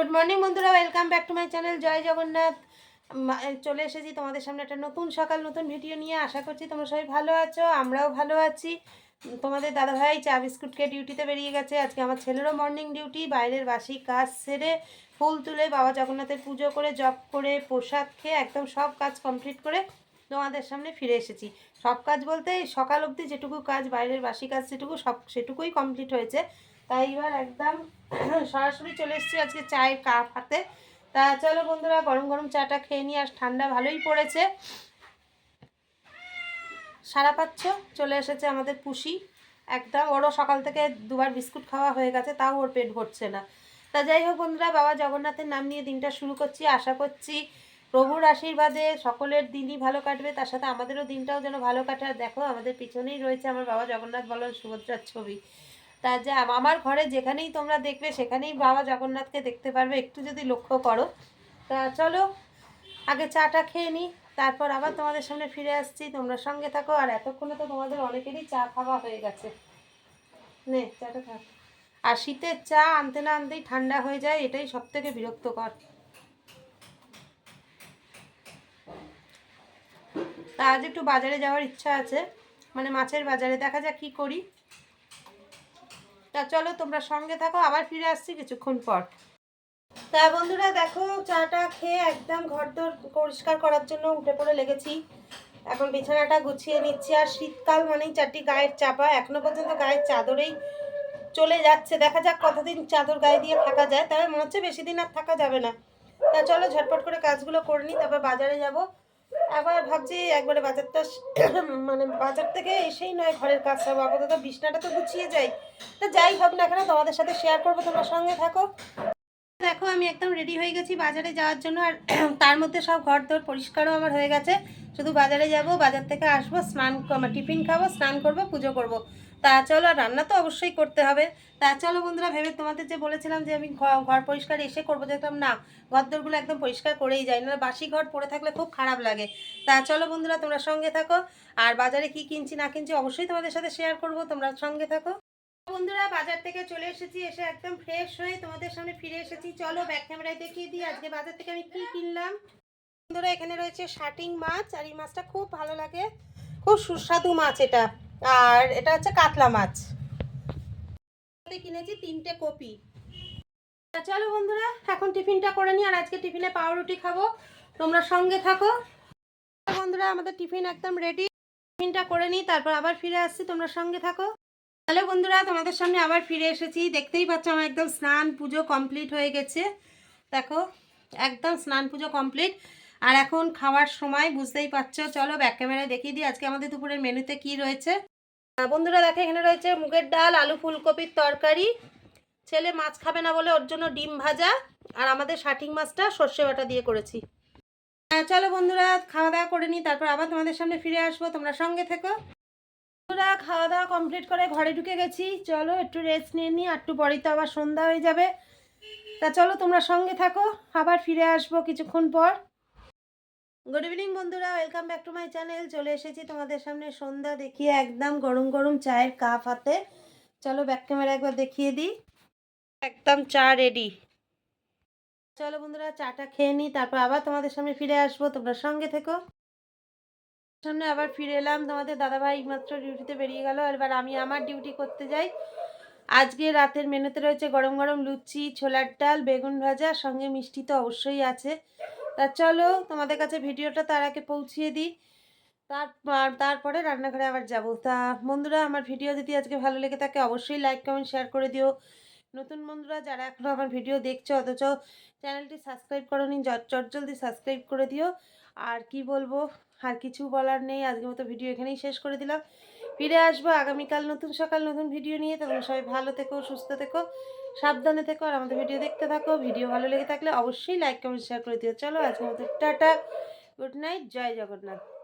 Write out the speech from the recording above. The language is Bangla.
গুড মর্নিং বন্ধুরা welcome back to my channel Jai Jagannath চলে এসেছি তোমাদের সামনে একটা নতুন সকাল, নতুন ভিডিও নিয়ে। আশা করছি তোমরা সবাই ভালো আছো, আমরাও ভালো আছি। তোমাদের দাদাভাই চা বিস্কুটকে ডিউটিতে বেরিয়ে গেছে। আজকে আমার ছেলেরও মর্নিং ডিউটি বাইরের বাসি কাজ সেরে ফুল তুলে বাবা জগন্নাথের পুজো করে জব করে, প্রসাদ খেয়ে একদম সব কাজ কমপ্লিট করে তোমাদের সামনে ফিরে এসেছি। সব কাজ বলতে সকাল অবধি যেটুকু কাজ, বাইরের বাসি কাজ যেটুকু সব সেটুকুই কমপ্লিট হয়েছে। তাই এবার একদম সরাসরি চলে এসেছি আজকে চায়ের কাপ হাতে। তা চলো বন্ধুরা, গরম গরম চাটা খেয়ে নিয়ে আস, ঠান্ডা ভালোই পড়েছে। সারা পাচ্ছ? চলে এসেছে আমাদের পুষি। একদম, ওরও সকাল থেকে দুবার বিস্কুট খাওয়া হয়ে গেছে, তাও ওর পেট ভরছে না। তা যাই হোক বন্ধুরা, বাবা জগন্নাথের নাম নিয়ে দিনটা শুরু করছি, আশা করছি প্রভুর আশীর্বাদে সকলের দিনই ভালো কাটবে, তার সাথে আমাদেরও দিনটাও যেন ভালো কাটে। আর দেখো, আমাদের পিছনেই রয়েছে আমার বাবা জগন্নাথ বলরাম সুভদ্রার ছবি। তা যা, আমার ঘরে যেখানেই তোমরা দেখবে, সেখানেই বাবা জগন্নাথকে দেখতে পারবে। একটু যদি লক্ষ্য করো। তা চলো, আগে চাটা খেয়ে নিই তারপর আবার তোমাদের সামনে ফিরে আসছি। তোমরা সঙ্গে থাকো, আর এতক্ষণে তো তোমাদের অনেকেরই চা খাওয়া হয়ে গেছে। নে, চাটা খা। আর শীতের চা আনতে না আনতেই ঠান্ডা হয়ে যায়, এটাই সব থেকে বিরক্তকর। তা আজ একটু বাজারে যাওয়ার ইচ্ছা আছে। মানে মাছের বাজারে। দেখা যাক কী করি। তা চলো তোমরা সঙ্গে থাকো, আবার ফিরে আসছি কিছুক্ষণ পর। তা বন্ধুরা দেখো, চাটা খেয়ে একদম ঘরদোর পরিষ্কার করার জন্য উঠে পড়ে লেগেছি। এখন বিছানাটা গুছিয়ে নিচ্ছি, আর শীতকাল মানেই চারটি গায়ের চাপা। এখনও পর্যন্ত গায়ের চাদরেই চলে যাচ্ছে। দেখা যাক কতদিন চাদর গায়ে দিয়ে থাকা যায়। তবে মনে হচ্ছে বেশি দিন আর থাকা যাবে না। তা চলো ঝটপট করে কাজগুলো করে নিই, তারপর বাজারে যাব। আবার ভাবছি একবারে বাজারটা মানে বাজার থেকে এসেই নয় ঘরের কাজ সব আপাতত বিছনাটা তো গুছিয়ে যাই। তা যাই হোক না কেন, তোমাদের সাথে শেয়ার করব, তোমার সঙ্গে থাকো। দেখো, আমি একদম রেডি হয়ে গেছি বাজারে যাওয়ার জন্য আর তার মধ্যে সব ঘর দোর পরিষ্কারও আমার হয়ে গেছে। শুধু বাজারে যাব, বাজার থেকে আসব, স্নান টিফিন খাব, স্নান করব, পুজো করব। তা চলো, আর রান্না তো অবশ্যই করতে হবে। তা চলো বন্ধুরা, ভেবে তোমাদের যে বলেছিলাম যে আমি ঘর পরিষ্কার এসে করব, দেখলাম না, ঘরদোরগুলো একদম পরিষ্কার করেই যায় না বাসি ঘর পড়ে থাকলে খুব খারাপ লাগে। তা চলো বন্ধুরা, তোমরা সঙ্গে থাকো, আর বাজারে কি কিনছি না কিনছি অবশ্যই তোমাদের সাথে শেয়ার করব, তোমরা সঙ্গে থাকো। বন্ধুরা, বাজার থেকে চলে এসেছি, এসে একদম ফ্রেশ হয়ে তোমাদের সামনে ফিরে এসেছি। চলো ব্যাক ক্যামেরায় দেখিয়ে দিই আজকে বাজার থেকে আমি কি কিনলাম। বন্ধুরা, এখানে রয়েছে শাটিং মাছ, আর এই মাছটা খুব ভালো লাগে। খুব সুস্বাদু মাছ এটা। আর এটা হচ্ছে কাতলা মাছ। কিনেছি তিনটে কপি। চলো বন্ধুরা, এখন টিফিনটা করে নিই, আর আজকে টিফিনে পাউরুটি খাব। তোমরা সঙ্গে থাকো। বন্ধুরা, আমাদের টিফিন একদম রেডি টিফিনটা করে নিই, তারপর আবার ফিরে আসছি, তোমরা সঙ্গে থাকো। হ্যালো বন্ধুরা, তোমাদের সামনে আবার ফিরে এসেছি। দেখতেই পাচ্ছ আমার একদম স্নান পুজো কমপ্লিট হয়ে গেছে। দেখো, একদম স্নান পুজো কমপ্লিট আর এখন খাওয়ার সময়, বুঝতেই পারছ। চলো ব্যাক ক্যামেরায় দেখিয়ে দিই আজকে আমাদের দুপুরের মেনুতে কি রয়েছে। বন্ধুরা, দেখো, এখানে রয়েছে মুগের ডাল, আলু ফুলকপির তরকারি। ছেলে মাছ খাবে না বলে ওর জন্য ডিম ভাজা। আর আমাদের শাটিং মাছটা সর্ষে বাটা দিয়ে করেছি। চলো বন্ধুরা, খাওয়া দাওয়া করে নিই, তারপর আবার তোমাদের সামনে ফিরে আসব। তোমরা সঙ্গে থেকো। বন্ধুরা খাওয়া দাওয়া কমপ্লিট করে ঘরে ঢুকে গেছি। চলো একটু রেস্ট নিয়ে নিই একটু পরেই তো আবার সন্ধ্যা হয়ে যাবে। তা চলো তোমরা সঙ্গে থাকো, আবার ফিরে আসব কিছুক্ষণ পর। গুড ইভিনিং বন্ধুরা welcome back to my channel চলে এসেছি তোমাদের সামনে সন্ধ্যা, দেখিয়ে একদম গরম গরম চায়ের কাপ হাতে। চলো ব্যাক ক্যামেরা একবার দেখিয়ে দিই। একদম চা রেডি চলো বন্ধুরা, চাটা খেয়ে নিই, তারপর আবার তোমাদের সামনে ফিরে আসব, তোমরা সঙ্গে থেকো। সামনে আবার ফিরে এলাম। তোমাদের দাদাভাই মাত্র ডিউটিতে বেরিয়ে গেল। এবার আমি আমার ডিউটি করতে যাই। আজকে রাতের মেনুতে রয়েছে গরম গরম লুচি, ছোলার ডাল, বেগুন ভাজা, সঙ্গে মিষ্টি তো অবশ্যই আছে। তা চলো, তোমাদের কাছে ভিডিওটা তার আগে পৌঁছিয়ে দিই। তারপর তারপরে রান্নাঘরে আবার যাব। তা বন্ধুরা, আমার ভিডিও যদি আজকে ভালো লেগে থাকে, অবশ্যই লাইক কমেন্ট শেয়ার করে দিও। নতুন বন্ধুরা, যারা এখনও আমার ভিডিও দেখছ, অথচ চ্যানেলটি সাবস্ক্রাইব করোনি চট জলদি সাবস্ক্রাইব করে দিও। আর কি বলব? আর কিছু বলার নেই আজকে মতো ভিডিও এখানেই শেষ করে দিলাম। ফিরে আসব আগামীকাল নতুন সকাল, নতুন ভিডিও নিয়ে। তখন সবাই ভালো থেকো, সুস্থ থেকো, সাবধানে থেকো, আর আমাদের ভিডিও দেখতে থাকো। ভিডিও ভালো লেগে থাকলে অবশ্যই লাইক কমেন্ট শেয়ার করে দিও। চলো আজকের মতো tata good night Jai Jagannath.